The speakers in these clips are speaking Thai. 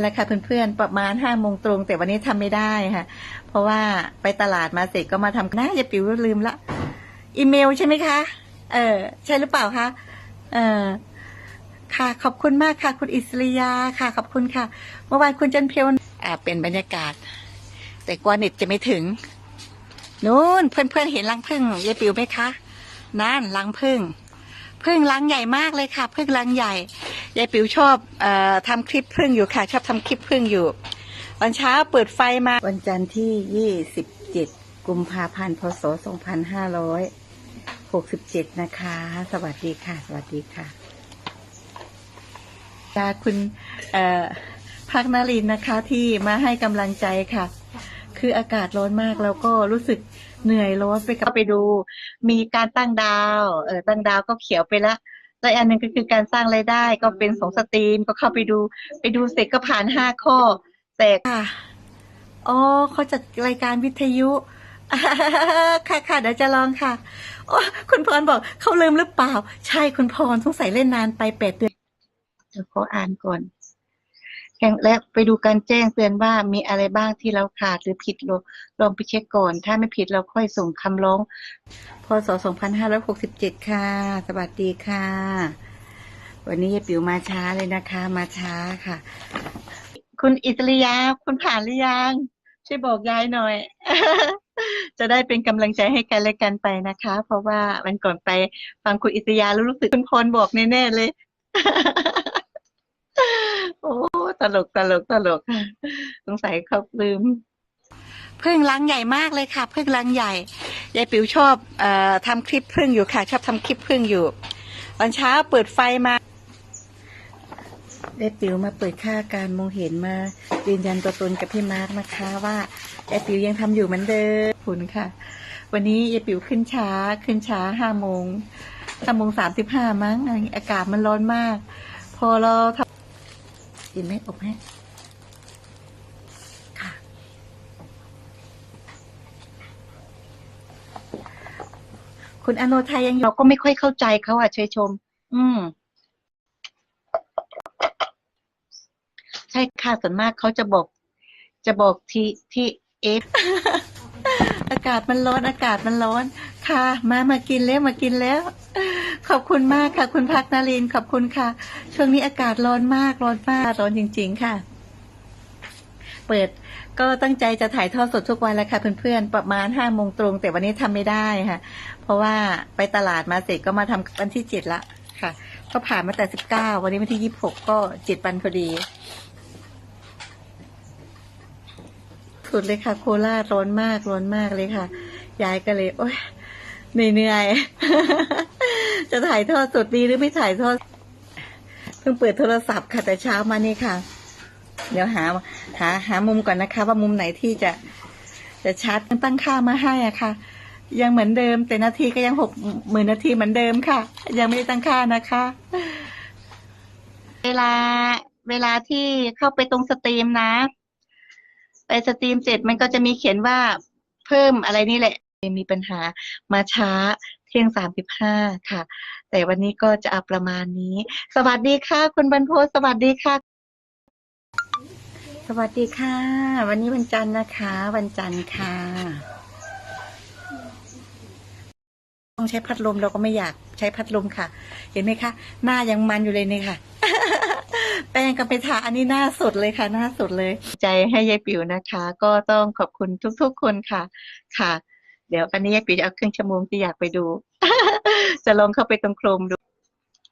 แล้วค่ะเพื่อนๆประมาณห้าโมงตรงแต่วันนี้ทำไม่ได้ค่ะ เพราะว่าไปตลาดมาเสร็จก็มาทำหน้าอย่าปิวลืมละอีเมลใช่ไหมคะ เออ ใช่หรือเปล่าคะเออค่ะขอบคุณมากค่ะ คุณอิสริยาค่ะ ขอบคุณค่ะ เมื่อวานคุณจันเพียวอ่าเป็นบรรยากาศ แต่กว่าเน็ตจะไม่ถึงนู้นเพื่อนๆเห็นรังผึ้งยายปิวไหมคะนั่นรังผึ้งผึ้งรังใหญ่มากเลยค่ะผึ้งรังใหญ่ ยายปิวชอบอ่อทำคลิปผึ้งอยู่ค่ะ ชอบทำคลิปผึ้งอยู่ วันเช้าเปิดไฟมา วันจันทร์ที่ยี่สิบเจ็ดกุมภาพันธ์พศสองพันห้าร้อยหกสิบเจ็ดนะคะ สวัสดีค่ะ สวัสดีค่ะจาคุณพักนรินนะคะที่มาให้กำลังใจค่ะ คืออากาศร้อนมากแล้วก็รู้สึกเหนื่อยร้อนไปกับไปดู มีการตั้งดาว เออตั้งดาวก็เขียวไปละ แล้วอันหนึงก็คือการสร้างรายได้ก็เป็นสองสตรีมก็เข้าไปดูไปดูเสร็จก็ผ่านห้าข้อแต่ค่ะอ๋อเขาจัดรายการวิทยุค่ะค่ะเดี๋ยวจะลองค่ะโอ้คุณพรบอกเขาลืมหรือเปล่า ใช่คุณพรสงสัยเล่นนานไปแปดเดือนเดี๋ยวขออ่านก่อน แและไปดูการแจ้งเตือนว่ามีอะไรบ้างที่เราขาดหรือผิดลองลองไปเช็คก่อน ถ้าไม่ผิดเราค่อยส่งคำร้อง พศ 2567 ค่ะ สวัสดีค่ะ วันนี้ยายปิ๋วมาช้าเลยนะคะ มาช้าค่ะ คุณอิสริยา คุณผ่านหรือยัง ช่วยบอกยายหน่อย จะได้เป็นกำลังใจให้กันและกันไปนะคะ เพราะว่าวันก่อนไปฟังคุณอิสริยาแล้วรู้สึกคุณพรบอกแน่ๆเลย โอ้ตลกตลกตลกสงสัยเขาลืมพึ่งลังใหญ่มากเลยค่ะพึ่งลังใหญ่ยายปิ๋วชอบอ่อทำคลิปพึ่งอยู่ค่ะ ชอบทำคลิปพึ่งอยู่ตอนเช้าเปิดไฟมายายปิ๋วมาเปิดค่าการมองเห็นมายืนยันตัวตนกับพี่มาร์กนะคะว่ายายปิ๋วยังทำอยู่เหมือนเดิมขอบคุณค่ะ วันนี้ยายปิ๋วขึ้นช้าขึ้นช้าห้าโมงห้าโมงสามสิบห้ามั้งอากาศมันร้อนมาก พอเราทำ กินไหมอบให้ค่ะ คุณอโนไทยยังอยู่เราก็ไม่ค่อยเข้าใจเขาอะเชยชม อืม ใช่ค่ะส่วนมากเขาจะบอก จะบอกที่ที่เอฟอากาศมันร้อน อากาศมันร้อน ค่ะ มามากินแล้วมากินแล้ว ขอบคุณมากค่ะ คุณพักนารินขอบคุณค่ะ ช่วงนี้อากาศร้อนมากร้อนมากร้อนจริง ๆ ค่ะ เปิดก็ตั้งใจจะถ่ายทอดสดทุกวันแล้วค่ะเพื่อนๆ ประมาณห้าโมงตรง แต่วันนี้ทำไม่ได้ค่ะ เพราะว่าไปตลาดมาเสร็จก็มาทำวันที่เจ็ดละค่ะ ก็ผ่านมาแต่สิบเก้าวันนี้วันที่ยี่สิบหกก็เจ็ดวันพอดี สุดเลยค่ะ โคราชร้อนมากร้อนมากเลยค่ะ ยายก็เลย โอ๊ยเหนื่อยๆ จะถ่ายทอดสดดีหรือไม่ถ่ายทอด เพิ่งเปิดโทรศัพท์ค่ะแต่เช้ามานี่ค่ะ เดี๋ยวหา หาหามุมก่อนนะคะ ว่ามุมไหนที่จะ จะชัดตั้งค่ามาให้อะค่ะ ยังเหมือนเดิม แต่นาทีก็ยังหกหมื่นนาทีเหมือนเดิมค่ะ ยังไม่ได้ตั้งค่านะคะ เวลาเวลาที่เข้าไปตรงสตรีมนะ ไปสตรีมเสร็จมันก็จะมีเขียนว่าเพิ่มอะไรนี่แหละ มีปัญหามาช้า เที่ยงสามสิบห้าค่ะ แต่วันนี้ก็จะเอาประมาณนี้ สวัสดีค่ะ คุณบรรพตสวัสดีค่ะ สวัสดีค่ะ วันนี้วันจันทร์นะคะ วันจันทร์ค่ะต้องใช้พัดลมเราก็ไม่อยากใช้พัดลมค่ะ เห็นไหมคะ หน้ายังมันอยู่เลยนี่ค่ะ แป้งก็ไปทาอันนี้หน้าสดเลยค่ะ หน้าสดเลย ใจให้ยายปิ๋วนะคะ ก็ต้องขอบคุณทุกๆคนค่ะ ค่ะ เดี๋ยวอันนี้ยายปิ๋วจะเอาเครื่องชั่วโมงที่อยากไปดู จะลองเข้าไปตรงโครมดู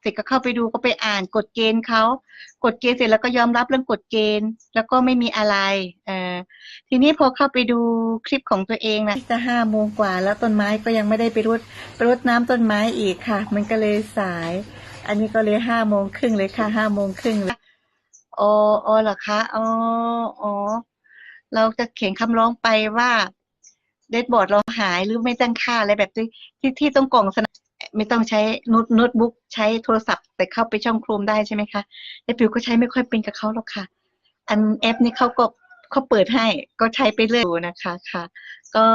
เสร็จก็เข้าไปดูก็ไปอ่านกฎเกณฑ์เขากฎเกณฑ์เสร็จแล้วก็ยอมรับเรื่องกฎเกณฑ์ แล้วก็ไม่มีอะไร เออทีนี้พอเข้าไปดูคลิปของตัวเองนะจะห้าโมงกว่า แล้วต้นไม้ก็ยังไม่ได้ไปรดไปรดน้ำต้นไม้อีกค่ะ มันก็เลยสาย อันนี้ก็เลยห้าโมงครึ่งเลยค่ะห้าโมงครึ่งเลยอ๋ออ๋อเหรอคะอ๋ออ๋อเราจะเขียนคำร้องไปว่า เดดบอร์ดเราหายหรือไม่ตั้งค่าอะไรแบบที่ที่ที่ต้องกล่องสนับไม่ต้องใช้โน้ตโน้ตบุ๊กใช้โทรศัพท์ แต่เข้าไปช่องโครมได้ใช่ไหมคะไอ้ปิวก็ใช้ไม่ค่อยเป็นกับเขาหรอกค่ะ อันแอปนี้เขาก็เขาเปิดให้ก็ใช้ไปเรื่อยนะคะค่ะ ก็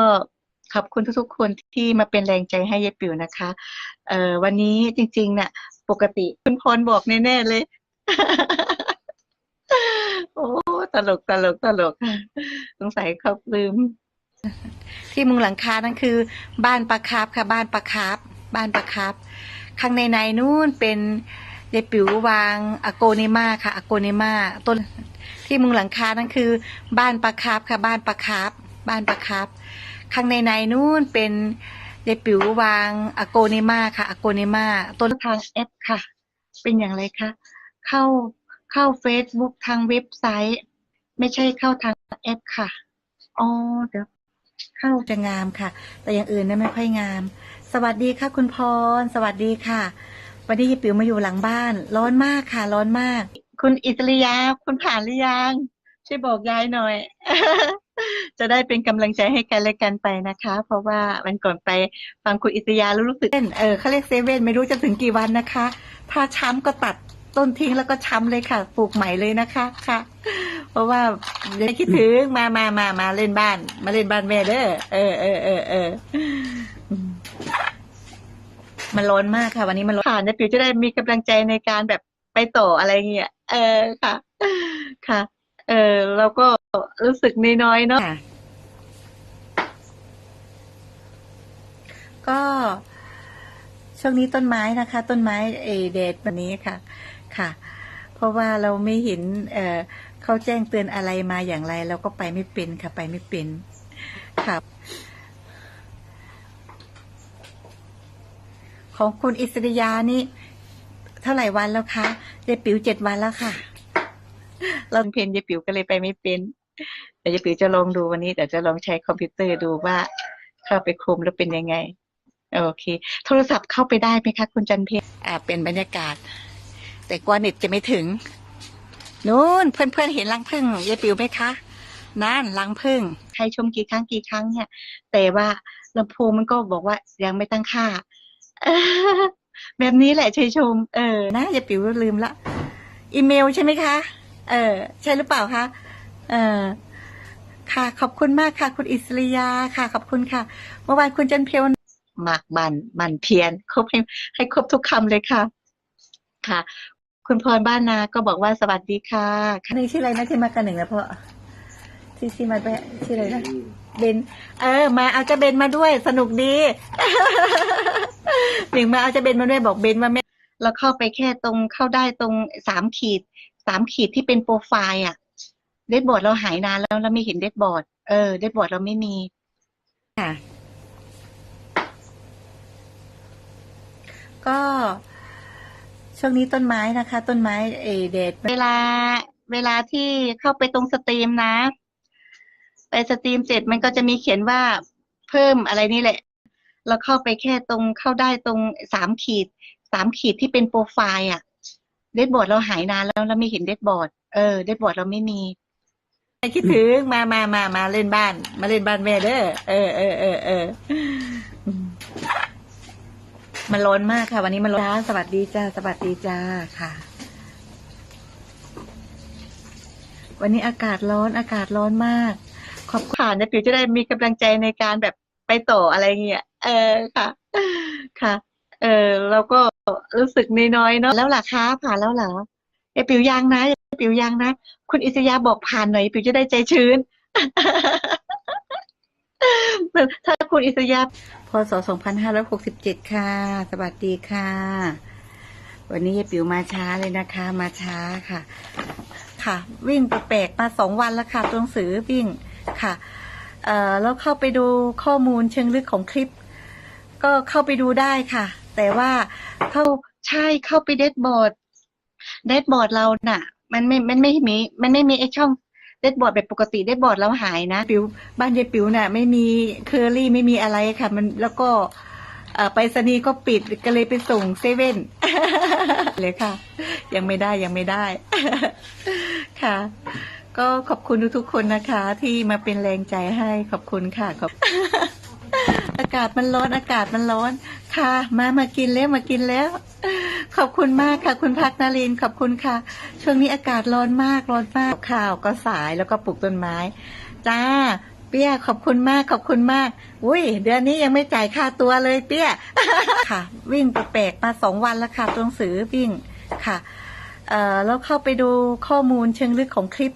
ขอบคุณทุกๆคนที่มาเป็นแรงใจให้ยายปิวนะคะเอ่อวันนี้จริงๆน่ะ ปกติคุณพรบอกแน่ๆเลย โอ้ตลกตลกตลกสงสัยเขาลืม ที่มุงหลังคานั่นคือ บ้านปลาคาร์ฟค่ะ บ้านปลาคาร์ฟบ้านปลาคาร์ฟข้างในในนู่นเป็นยายปิ๋ววางอโกเนมาค่ะอโกเนมาต้นที่มุงหลังคานั่นคือ บ้านปลาคาร์ฟค่ะ บ้านปลาคาร์ฟบ้านปลาคาร์ฟข้างในในนู่นเป็นยายปิ๋ววางอโกเนมาค่ะอโกเนมาต้นทางแอปค่ะ เป็นอย่างไรคะเข้าเข้า Facebook ทางเว็บไซต์ ไม่ใช่เข้าทางแอปค่ะอ๋อเดี๋ยว ข้าจะงามค่ะ แต่อย่างอื่นเนี่ยไม่ค่อยงาม สวัสดีค่ะคุณพร สวัสดีค่ะ วันนี้ยายปิ๋วมาอยู่หลังบ้าน ร้อนมากค่ะ ร้อนมาก คุณอิสริยา คุณผ่านหรือยัง ช่วยบอกยายหน่อย จะได้เป็นกำลังใจให้กันและกันไปนะคะ เพราะว่าวันก่อนไปฟังคุณอิสริยาแล้วรู้สึกเต้นเออเขาเรียกเซเว่นไม่รู้จะถึงกี่วันนะคะ ถ้าช้ำก็ตัดต้นทิ้งแล้วก็ช้ำเลยค่ะ ปลูกใหม่เลยนะคะค่ะ เพราะว่าเดี๋ยวคิดถึงมามามามาเล่นบ้าน มาเล่นบ้านแม่เด้อเออเออเออเอออืมมันร้อนมากค่ะ วันนี้มันร้อนผ่านนะปิวจะได้มีกำลังใจในการแบบไปต่ออะไรเงี้ยเออค่ะ ค่ะ เออเราก็รู้สึกน้อยๆเนาะก็ช่วงนี้ต้นไม้นะคะ ต้นไม้เอเดดแบบนี้ค่ะ ค่ะ เพราะว่าเราไม่เห็น เอ่อ เขาแจ้งเตือนอะไรมาอย่างไรเราก็ไปไม่เป็นค่ะไปไม่เป็นค่ะของคุณอิสริยานี่ เท่าไหร่วันแล้วคะยายปิ๋วเจ็ดวันแล้วค่ะ เราเพนยายปิ๋วก็เลยไปไม่เป็นเดี๋ยวยายปิ๋วจะลองดูวันนี้เดี๋ยวจะลองใช้คอมพิวเตอร์ดูว่าเข้าไปคลุมแล้วเป็นยังไง โอเค โทรศัพท์เข้าไปได้ไหมคะ คุณจันเพญอ่าเป็นบรรยากาศ แต่กว่าเน็ตจะไม่ถึง นู้นเพื่อนๆเห็นรังผึ้งยายปิ๋วไหมคะนั่นรังผึ้งใครชมกี่ครั้งกี่ครั้งเนี่ย แต่ว่าลำโพงมันก็บอกว่ายังไม่ตั้งค่าแบบนี้แหละชัยชม เออนะยายปิ๋วลืมละ อีเมลใช่ไหมคะ เออ ใช่หรือเปล่าคะ เออ ค่ะ ขอบคุณมากค่ะ คุณอิสริยาค่ะ ขอบคุณค่ะ เมื่อวานคุณจันเพลหมากบันมันเพียนครบให้ให้ครบทุกคำเลยค่ะ ค่ะ คุณพรบ้านนาก็บอกว่าสวัสดีค่ะค่ะนี่ชื่ออะไรนะที่มากันหนึ่งนะพ่อที่ที่มาด้วยชื่ออะไรนะเบนเออ มาเอาเจะเบนมาด้วย สนุกดีหนึ่งมาเอาเจะเบนมาด้วยบอกเบนว่าไม่เราเข้าไปแค่ตรงเข้าได้ตรงสามขีดสามขีดที่เป็นโปรไฟล์อะเดดบอร์ดเราหายนานแล้วเราไม่เห็นเดดบอร์ดเออเดดบอร์ดเราไม่มีค่ะ ก็ ช่วงนี้ต้นไม้นะคะ ต้นไม้เอเดดเวลาเวลาที่เข้าไปตรงสตรีมนะ ไปสตรีมเสร็จมันก็จะมีเขียนว่าเพิ่มอะไรนี่แหละ เราเข้าไปแค่ตรงเข้าได้ตรงสามขีดสามขีดที่เป็นโปรไฟล์อะเดดบอร์ดเราหายนานแล้วเราไม่เห็นเดดบอร์ดเออเดดบอร์ดเราไม่มีคิดถึงมามามามาเล่นบ้าน มาเล่นบ้านแม่เด้อเออเออเออเอออื มันร้อนมากค่ะ วันนี้มันร้อนจ้าสวัสดีจ้าสวัสดีจ้าค่ะ วันนี้อากาศร้อนอากาศร้อนมาก ขอบคุณค่ะนะปิวจะได้มีกำลังใจในการแบบไปต่ออะไรเงี้ยเออค่ะ ค่ะ เออเราก็รู้สึกน้อยๆเนาะแล้วล่ะคะผ่านแล้วเหรอไอปิวยังนะไอปิวยังนะคุณอิสยาบอกผ่านหน่อยปิวจะได้ใจชื้นถ้า คุณอิสยาพศ 2567 ค่ะ สวัสดีค่ะ วันนี้ยายปิวมาช้าเลยนะคะ มาช้าค่ะ ค่ะ วิ่งแปลกๆมาสองวันแล้วค่ะ ตัวหนังสือวิ่งค่ะ เอ่อแล้วเข้าไปดูข้อมูลเชิงลึกของคลิป ก็เข้าไปดูได้ค่ะ แต่ว่าเข้าใช่เข้าไปเดดบอร์ดเดดบอร์ดเราน่ะ มันไม่ มันไม่มี มันไม่มีไอช่อง เดดบอร์ดแบบปกติเดดบอร์ดเราหายนะ ปิวบ้านยายปิวน่ะ ไม่มีเคอรี่ไม่มีอะไรค่ะ มันแล้วก็ไปรษณีก็ปิดก็เลยไปส่งเซเว่นเลยค่ะ ยังไม่ได้ยังไม่ได้ค่ะ ก็ขอบคุณทุกๆคนนะคะ ที่มาเป็นแรงใจให้ขอบคุณค่ะขอบอากาศมันร้อนอากาศมันร้อนค่ะ มามากินแล้วมากินแล้ว ขอบคุณมากค่ะ คุณพักนารินขอบคุณค่ะ ช่วงนี้อากาศร้อนมากร้อนมากข่าวก็สายแล้วก็ปลูกต้นไม้ จ้า เปี้ยขอบคุณมากขอบคุณมาก อุ้ยเดือนนี้ยังไม่จ่ายค่าตัวเลยเปี้ยค่ะ วิ่งแปลกๆมาสองวันแล้วค่ะตัวหนังสือวิ่งค่ะเอ่อแล้วเข้าไปดูข้อมูลเชิงลึกของคลิป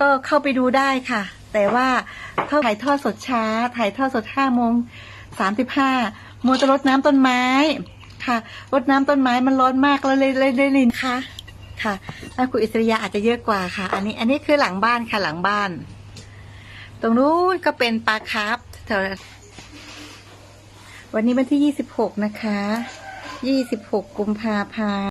ก็เข้าไปดูได้ค่ะ แต่ว่าเข้าถ่ายทอดสดช้า ถ่ายทอดสดห้าโมงสามสิบห้ามัวจะรดน้ำต้นไม้ ค่ะรดน้ำต้นไม้มันร้อนมากแล้วเลยเลยเลยลินค่ะ ค่ะแล้วคุณอิสริยาอาจจะเยอะกว่าค่ะ อันนี้ อันนี้คือหลังบ้านค่ะหลังบ้าน ตรงนู้นก็เป็นปลาคาร์ฟแถววันนี้วันที่ยี่สิบหกนะคะยี่สิบหกกุมภาพันธ์